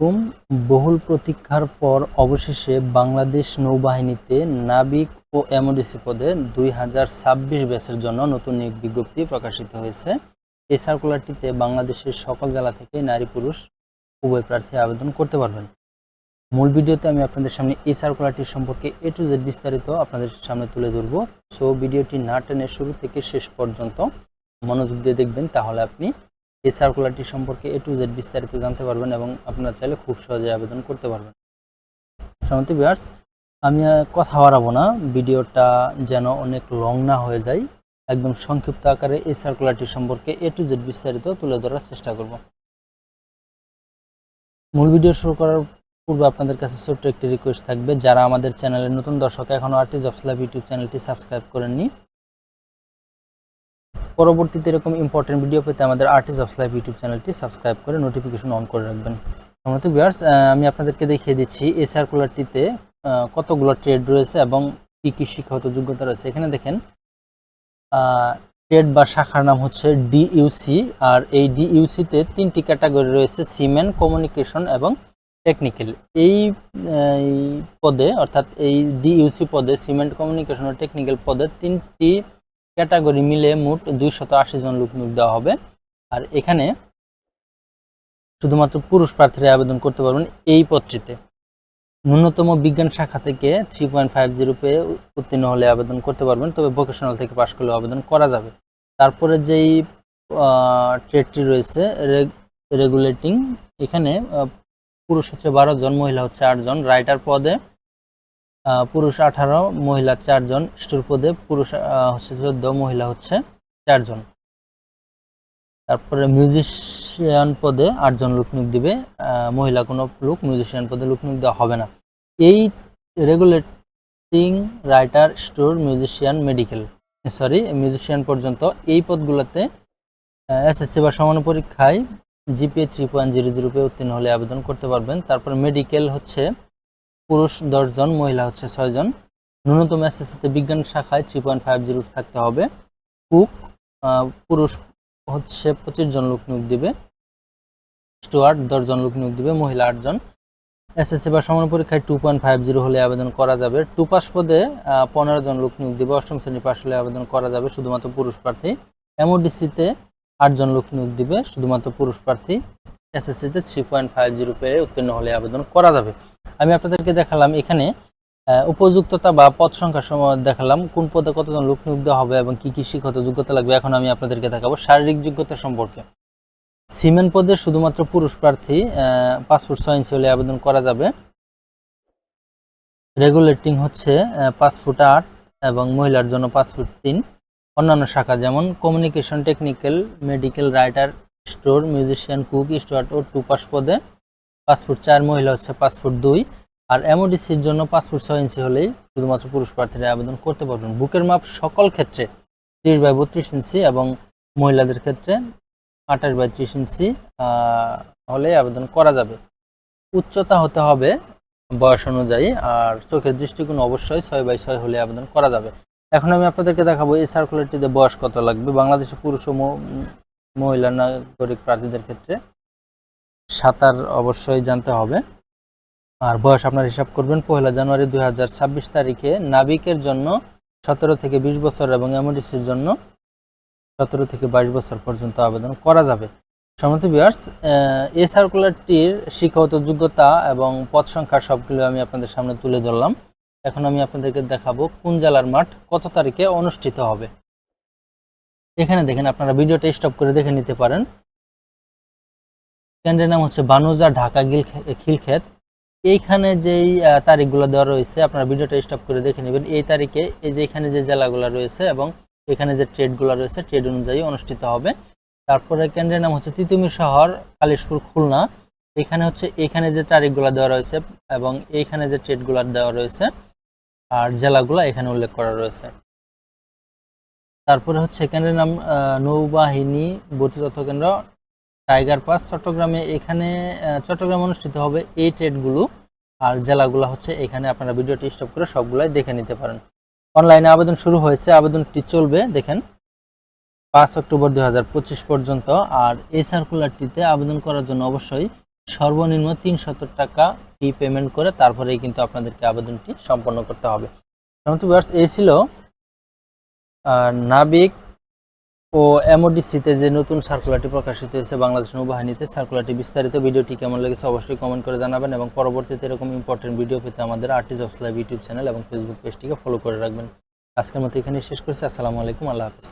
কুম বহুল প্রতীক্ষার পর অবশেষে বাংলাদেশ নৌবাহিনীতে নাবিক ও এমওডিসি পদে দুই হাজার ছাব্বিশ ব্যাচের জন্য নতুন নিয়োগ বিজ্ঞপ্তি প্রকাশিত হয়েছে। এই সার্কুলারটিতে বাংলাদেশের সকল জেলা থেকে নারী পুরুষ উভয় প্রার্থী আবেদন করতে পারবেন। মূল ভিডিওতে আমি আপনাদের সামনে এই সার্কুলারটি সম্পর্কে এ টু জেড বিস্তারিত আপনাদের সামনে তুলে ধরব। সো ভিডিওটি না টেনে শুরু থেকে শেষ পর্যন্ত মনোযোগ দিয়ে দেখবেন, তাহলে আপনি এই সার্কুলারটি সম্পর্কে এ টু জেড বিস্তারিত জানতে পারবেন এবং আপনারা চাইলে খুব সহজে আবেদন করতে পারবেন। সমিতি বিয়ার্স আমি কথা বাড়াবো না। ভিডিওটা যেন অনেক লং না হয়ে যায়। একদম সংক্ষিপ্ত আকারে এই সার্কুলারটি সম্পর্কে এ টু জেড বিস্তারিত তুলে ধরার চেষ্টা করব। মূল ভিডিও শুরু করার পূর্বে আপনাদের কাছে ছোট্ট একটি রিকোয়েস্ট থাকবে। যারা আমাদের চ্যানেলের নতুন দর্শক এখনও আর্টি জবস লাইভ ইউটিউব চ্যানেলটি সাবস্ক্রাইব করেননি পরবর্তীতে এরকম ইম্পর্টেন্ট ভিডিও পেতে আমাদের আর্টিস্ট অফ লাইফ ইউটিউব চ্যানেলটি সাবস্ক্রাইব করে নোটিফিকেশন অন করে রাখবেন। সম্মত ভিউয়ার্স আমি আপনাদেরকে দেখিয়ে দিচ্ছি এই সার্কুলারটিতে কতগুলো ট্রেড রয়েছে এবং কী কী শিক্ষাগত যোগ্যতা রয়েছে। এখানে দেখেন ট্রেড বা শাখার নাম হচ্ছে ডিইউসি আর এই ডিইউসিতে তিনটি ক্যাটাগরি রয়েছে সিমেন্ট কমিউনিকেশন এবং টেকনিক্যাল এই পদে, অর্থাৎ এই ডিইউসি পদে সিমেন্ট কমিউনিকেশন ও টেকনিক্যাল পদে তিনটি ক্যাটাগরি মিলে মোট দুইশত আশি জন লোক নিয়োগ দেওয়া হবে। আর এখানে শুধুমাত্র পুরুষ প্রার্থীরা আবেদন করতে পারবেন এই পদটিতে। ন্যূনতম বিজ্ঞান শাখা থেকে থ্রি পয়েন্ট ফাইভ জিরো পেয়ে উত্তীর্ণ হলে আবেদন করতে পারবেন, তবে ভোকেশনাল থেকে পাশ করলে আবেদন করা যাবে। তারপরে যেই ট্রেডটি রয়েছে রেগুলেটিং এখানে পুরুষ হচ্ছে বারো জন, মহিলা হচ্ছে আটজন রাইটার পদে পুরুষ আঠারো, মহিলা চারজন স্টোর পদে পুরুষ হচ্ছে চোদ্দ, মহিলা হচ্ছে চারজন। তারপরে মিউজিশিয়ান পদে আটজন লোক নিয়োগ দিবে মহিলা কোনো লোক মিউজিশিয়ান পদে লোক দেওয়া হবে না। এই regulating writer store musician medical sorry musician পর্যন্ত এই পদগুলোতে এসএসসি বা সমান পরীক্ষায় GPA three point zero zero pay উত্তীর্ণ হলে আবেদন করতে পারবেন। তারপর মেডিকেল হচ্ছে পুরুষ দশজন মহিলা হচ্ছে ছয়জন ন্যূনতম এসএসসিতে বিজ্ঞান শাখায় থ্রি পয়েন্ট ফাইভ জিরো থাকতে হবে। কুক পুরুষ হচ্ছে পঁচিশ জন লোক নিয়োগ দিবে। স্টুয়ার্ট দশজন লোক নিয়োগ দিবে, মহিলা আটজন এসএসসি বা সমান পরীক্ষায় টু পয়েন্ট ফাইভ জিরো হলে আবেদন করা যাবে। টু পাস পদে পনেরো জন লোক নিয়োগ দিবে। অষ্টম শ্রেণি পাশ হলে আবেদন করা যাবে শুধুমাত্র পুরুষ প্রার্থী। এমওডিসিতে আটজন লোক নিয়োগ দিবে, শুধুমাত্র পুরুষ প্রার্থী। এসএসসিতে থ্রি পয়েন্ট ফাইভ জিরো পেয়ে উত্তীর্ণ হলে আবেদন করা যাবে। আমি আপনাদেরকে দেখালাম এখানে উপযুক্ততা বা পদ সংখ্যার সময় দেখালাম কোন পদে কতজন লোক নিয়োগ দেওয়া হবে এবং কি কি শিক্ষত যোগ্যতা লাগবে। এখন আমি আপনাদেরকে দেখাবো শারীরিক যোগ্যতা সম্পর্কে। সিমেন্ট পদে শুধুমাত্র পুরুষ প্রার্থী পাসপোর্ট ছয় ইঞ্চি হলে আবেদন করা যাবে। রেগুলেটিং হচ্ছে পাঁচ ফুট আট এবং মহিলার জন্য পাঁচ ফুট তিন। অন্যান্য শাখা যেমন communication technical medical writer store musician cook steward ও টু পাস পদে। ফুট চার মহিলা হচ্ছে ফুট দুই, আর এমওডিসির জন্য ফুট ছয় ইঞ্চি হলেই শুধুমাত্র পুরুষ প্রার্থীরা আবেদন করতে পারবেন। বুকের মাপ সকল ক্ষেত্রে ত্রিশ বাই বত্রিশ ইঞ্চি এবং মহিলাদের ক্ষেত্রে আঠাশ বাই ত্রিশ ইঞ্চি হলেই আবেদন করা যাবে। উচ্চতা হতে হবে বয়স অনুযায়ী, আর চোখের দৃষ্টিকোণ অবশ্যই ছয় বাই ছয় হলে আবেদন করা যাবে। এখন আমি আপনাদেরকে দেখাবো এই সার্কুলারটিতে বয়স কত লাগবে। বাংলাদেশে পুরুষ ও মহিলা নাগরিক প্রার্থীদের ক্ষেত্রে সাঁতার অবশ্যই জানতে হবে। আর বয়স আপনার হিসাব করবেন পহেলা জানুয়ারি দুই হাজার ছাব্বিশ তারিখে নাবিকের জন্য সতেরো থেকে বিশ বছর এবং এমডিসির জন্য সতেরো থেকে বাইশ বছর পর্যন্ত আবেদন করা যাবে। সম্মত বিয়ার্স এই সার্কুলারটির শিক্ষাগত যোগ্যতা এবং পদ সংখ্যা সবগুলো আমি আপনাদের সামনে তুলে ধরলাম। এখন আমি আপনাদেরকে দেখাবো কোন জেলার মাঠ কত তারিখে অনুষ্ঠিত হবে। এখানে দেখেন আপনারা ভিডিওটা স্টপ করে দেখে নিতে পারেন। কেন্দ্রের নাম হচ্ছে বানুজা ঢাকা গিল খিলক্ষেত। এইখানে যেই তারিখগুলো দেওয়া রয়েছে, আপনারা ভিডিওটা স্টপ করে দেখে নেবেন। এই তারিখে এই যে এখানে যে জেলাগুলো রয়েছে এবং এখানে যে ট্রেডগুলো রয়েছে ট্রেড অনুযায়ী অনুষ্ঠিত হবে। তারপরে কেন্দ্রের নাম হচ্ছে তিতুমির শহর, কালিশপুর, খুলনা। এখানে হচ্ছে, এখানে যে তারিখগুলো দেওয়া রয়েছে এবং এইখানে যে ট্রেডগুলো দেওয়া রয়েছে আর জেলাগুলো এখানে উল্লেখ করা রয়েছে। তারপরে হচ্ছে কেন্দ্রের নাম নৌবাহিনী ভর্তি তথ্য কেন্দ্র টাইগার পাস চট্টগ্রামে এখানে চট্টগ্রামে অনুষ্ঠিত হবে এই ট্রেডগুলো। আর জেলাগুলো হচ্ছে এখানে আপনারা ভিডিওটি স্টপ করে সবগুলাই দেখে নিতে পারেন। অনলাইনে আবেদন শুরু হয়েছে, আবেদনটি চলবে, দেখেন। পাঁচ অক্টোবর দু হাজার পঁচিশ পর্যন্ত, আর এই সার্কুলারটিতে আবেদন করার জন্য অবশ্যই সর্বনিম্ন তিনশত টাকা ফি পেমেন্ট করে তারপরেই কিন্তু আপনাদেরকে আবেদনটি সম্পন্ন করতে হবে। এই ছিল নাবিক ও এমওডিসিতে যে নতুন সার্কুলারটি প্রকাশিত হয়েছে বাংলাদেশ নৌবাহিনীতে সার্কুলারটি বিস্তারিত ভিডিওটি কেমন লেগেছে অবশ্যই কমেন্ট করে জানাবেন এবং পরবর্তীতে এরকম ইম্পর্টেন্ট ভিডিও পেতে আমাদের artist of life YouTube channel এবং ফেসবুক পেজটিকে ফলো করে রাখবেন। আজকের মতো এখানে শেষ করছি। আসসালামু আলাইকুম। আল্লাহ হাফিজ।